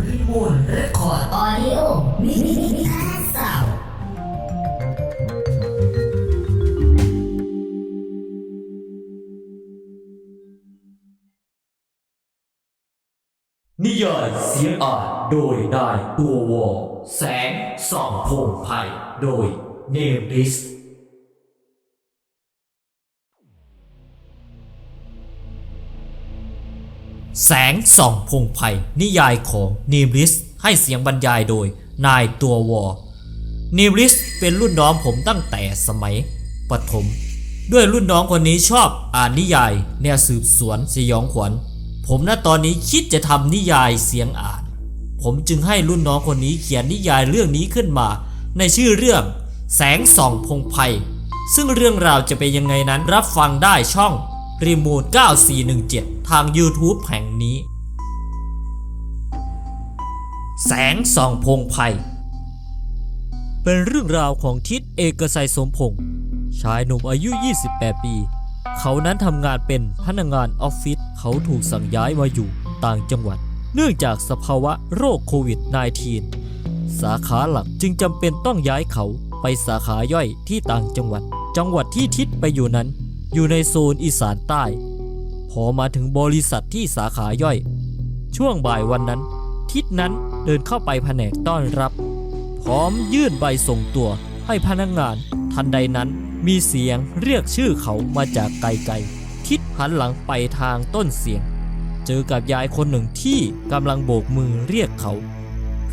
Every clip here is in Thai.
รีโมทเรคคอร์ดออดิโอมิมิมิมิคัสซาวนิยายเสียงอ่านโดยนายตัววอแสงส่องพงไพ่โดยเนมลิส แสงส่องพงไพ่นิยายของเนมลิสให้เสียงบรรยายโดยนายตัววอเนมลิสเป็นรุ่นน้องผมตั้งแต่สมัยปฐมด้วยรุ่นน้องคนนี้ชอบอ่านนิยาย แนวสืบสวนสยองขวัญ ผมณตอนนี้คิดจะทำนิยายเสียงอ่าน ผมจึงให้รุ่นน้องคนนี้เขียนนิยายเรื่องนี้ขึ้นมา ในชื่อเรื่อง แสงส่องพงไพซึ่งเรื่องราวจะเป็นยังไงนั้นรับฟังได้ช่อง รีโมท9417 ทาง YouTube แห่งนี้ แสงส่องพงไพเป็นเรื่องราวของทิศเอกชัยสมพงษ์ชายหนุ่มอายุ 28 ปี เขานั้นทำงานเป็นพนักงานออฟฟิศเขาถูกสั่งย้ายมาอยู่ต่างจังหวัด เนื่องจากสภาวะโรคโควิด -19 สาขาหลักจึงจำเป็นต้องย้ายเขาไปสาขาย่อยที่ต่างจังหวัด จังหวัดที่ทิศไปอยู่นั้น อยู่ในโซนอีสานใต้ พอมาถึงบริษัทที่สาขาย่อย ช่วงบ่ายวันนั้น ทิศนั้นเดินเข้าไปแผนกต้อนรับ พร้อมยื่นใบส่งตัวให้พนักงาน ทันใดนั้นมีเสียงเรียกชื่อเขามาจากไกลๆ ทิศหันหลังไปทางต้นเสียง เจอกับยายคนหนึ่งที่กำลังโบกมือเรียกเขา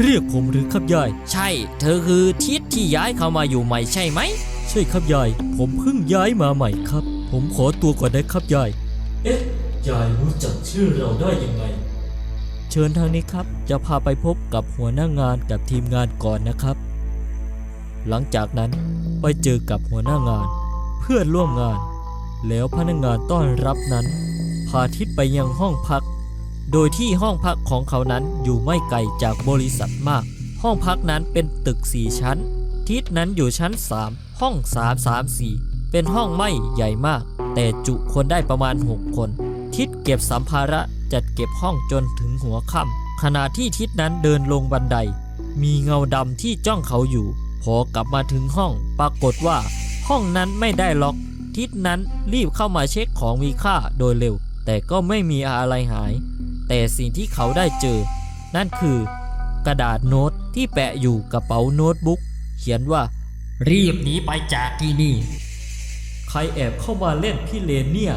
เรียกผมหรือครับยาย ใช่ เธอคือทิศที่ย้ายเข้ามาอยู่ใหม่ใช่ไหม ใช่ครับยาย ผมเพิ่งย้ายมาใหม่ครับ ผมขอตัวก่อนนะครับยาย เอ๊ะ ยายรู้จักชื่อเราได้ยังไง เชิญทางนี้ครับ จะพาไปพบกับหัวหน้างานกับทีมงานก่อนนะครับ หลังจากนั้นไปเจอกับหัวหน้างาน เพื่อนร่วมงาน แล้วพนักงานต้อนรับนั้น พาทิศไปยังห้องพัก โดยที่ห้องพักของเขานั้นอยู่ไม่ไกลจากบริษัทมาก ห้องพักนั้นเป็นตึกสี่ชั้น ทิศนั้นอยู่ชั้น 3 ห้อง 334 เป็นห้องไม่ใหญ่มาก แต่จุคนได้ประมาณ 6 คน ทิศเก็บสัมภาระจัดเก็บห้องจนถึงหัวค่ำขณะที่ทิศนั้นเดินลงบันได มีเงาดำที่จ้องเขาอยู่ พอกลับมาถึงห้อง ปรากฏว่า ห้องนั้นไม่ได้ล็อก ทิศนั้นรีบเข้ามาเช็คของมีค่าโดยเร็ว แต่ก็ไม่มีอะไรหาย แต่สิ่งที่เขาได้เจอ นั่นคือกระดาษโน้ตที่แปะอยู่กระเป๋าโน้ตบุ๊กเขียนว่า รีบหนีไปจากที่นี่ ใครแอบเข้ามาเล่นพี่เลนเนี่ย